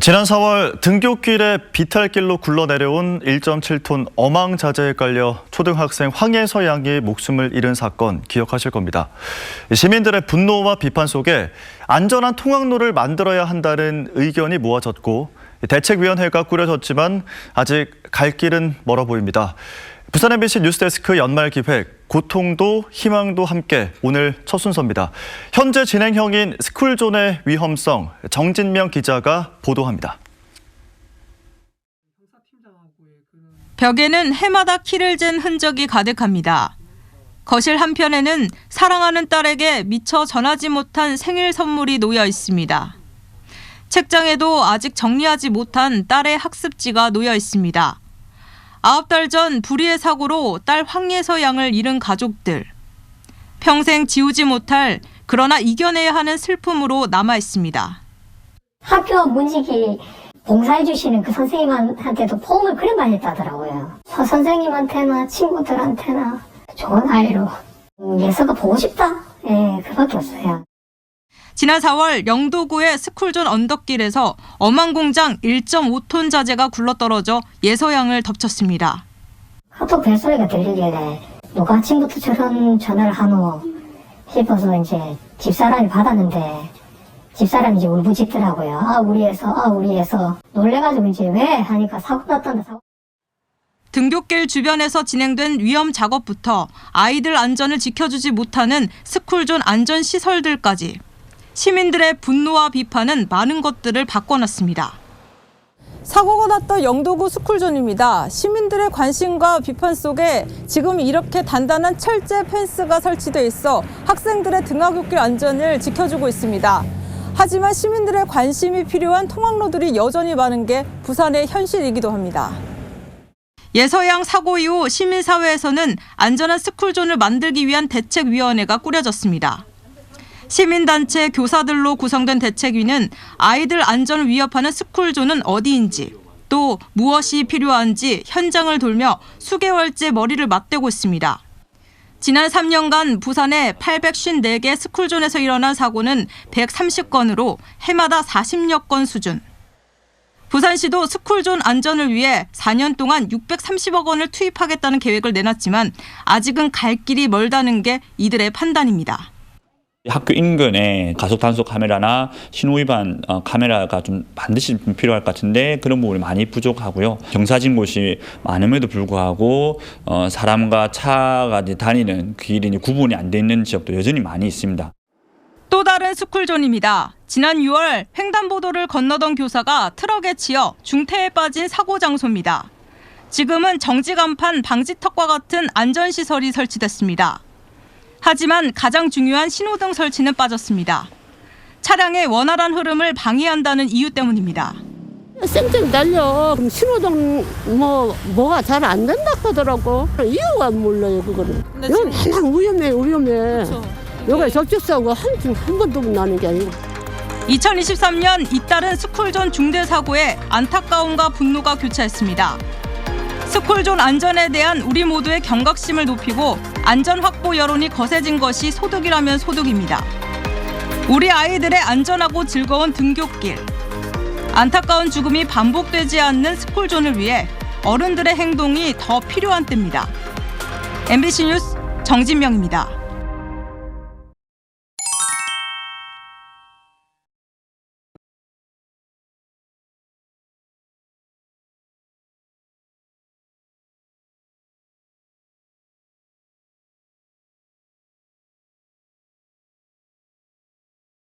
지난 4월 등굣길에 비탈길로 굴러내려온 1.7톤 어망자재에 깔려 초등학생 황예서 양이 목숨을 잃은 사건 기억하실 겁니다. 시민들의 분노와 비판 속에 안전한 통학로를 만들어야 한다는 의견이 모아졌고 대책위원회가 꾸려졌지만 아직 갈 길은 멀어 보입니다. 부산 MBC 뉴스데스크 연말 기획 고통도 희망도 함께 오늘 첫 순서입니다. 현재 진행형인 스쿨존의 위험성 정진명 기자가 보도합니다. 벽에는 해마다 키를 잰 흔적이 가득합니다. 거실 한편에는 사랑하는 딸에게 미처 전하지 못한 생일 선물이 놓여 있습니다. 책장에도 아직 정리하지 못한 딸의 학습지가 놓여 있습니다. 아홉 달 전 불의의 사고로 딸 황예서 양을 잃은 가족들. 평생 지우지 못할 그러나 이겨내야 하는 슬픔으로 남아 있습니다. 학교 문직이 봉사해 주시는 그 선생님한테도 포옹을 그래 많이 했다더라고요. 서 선생님한테나 친구들한테나 좋은 아이로 음, 예서가 보고 싶다. 예, 그밖에 없어요. 지난 4월 영도구의 스쿨존 언덕길에서 어망공장 1.5톤 자재가 굴러떨어져 예서양을 덮쳤습니다. 카톡 벨소리가 들리길래 누가 아침부터 저런 전화를 하노 싶어서 이제 집사람이 받았는데 집사람이 이제 울부짖더라고요. 아 우리 애서 아 우리 애서 놀래가지고 이제 왜 하니까 사고 났다는데 사고 등굣길 주변에서 진행된 위험 작업부터 아이들 안전을 지켜주지 못하는 스쿨존 안전 시설들까지 시민들의 분노와 비판은 많은 것들을 바꿔놨습니다. 사고가 났던 영도구 스쿨존입니다. 시민들의 관심과 비판 속에 지금 이렇게 단단한 철제 펜스가 설치돼 있어 학생들의 등하굣길 안전을 지켜주고 있습니다. 하지만 시민들의 관심이 필요한 통학로들이 여전히 많은 게 부산의 현실이기도 합니다. 예서양 사고 이후 시민사회에서는 안전한 스쿨존을 만들기 위한 대책위원회가 꾸려졌습니다. 시민단체 교사들로 구성된 대책위는 아이들 안전을 위협하는 스쿨존은 어디인지 또 무엇이 필요한지 현장을 돌며 수개월째 머리를 맞대고 있습니다. 지난 3년간 부산의 854개 스쿨존에서 일어난 사고는 130건으로 해마다 40여 건 수준. 부산시도 스쿨존 안전을 위해 4년 동안 630억 원을 투입하겠다는 계획을 내놨지만 아직은 갈 길이 멀다는 게 이들의 판단입니다. 학교 인근에 가속 단속 카메라나 신호 위반 어, 카메라가 좀 반드시 좀 필요할 것 같은데 그런 부분이 많이 부족하고요. 경사진 곳이 많음에도 불구하고 어, 사람과 차가 다니는 길이 구분이 안 돼 있는 지역도 여전히 많이 있습니다. 또 다른 스쿨존입니다. 지난 6월 횡단보도를 건너던 교사가 트럭에 치여 중태에 빠진 사고 장소입니다. 지금은 정지 간판 방지턱과 같은 안전시설이 설치됐습니다. 하지만 가장 중요한 신호등 설치는 빠졌습니다. 차량의 원활한 흐름을 방해한다는 이유 때문입니다. 쌩쌩 달려. 그럼 신호등 뭐 뭐가 잘 안 된다 하더라고. 이유가 몰라요 그거는. 여기 맨날 위험해 위험해. 여기 접촉사고 한한 번도 나는 게 아니고. 2023년 잇따른 스쿨존 중대 사고에 안타까움과 분노가 교차했습니다. 스쿨존 안전에 대한 우리 모두의 경각심을 높이고 안전 확보 여론이 거세진 것이 소득이라면 소득입니다. 우리 아이들의 안전하고 즐거운 등굣길. 안타까운 죽음이 반복되지 않는 스쿨존을 위해 어른들의 행동이 더 필요한 때입니다. MBC 뉴스 정진명입니다.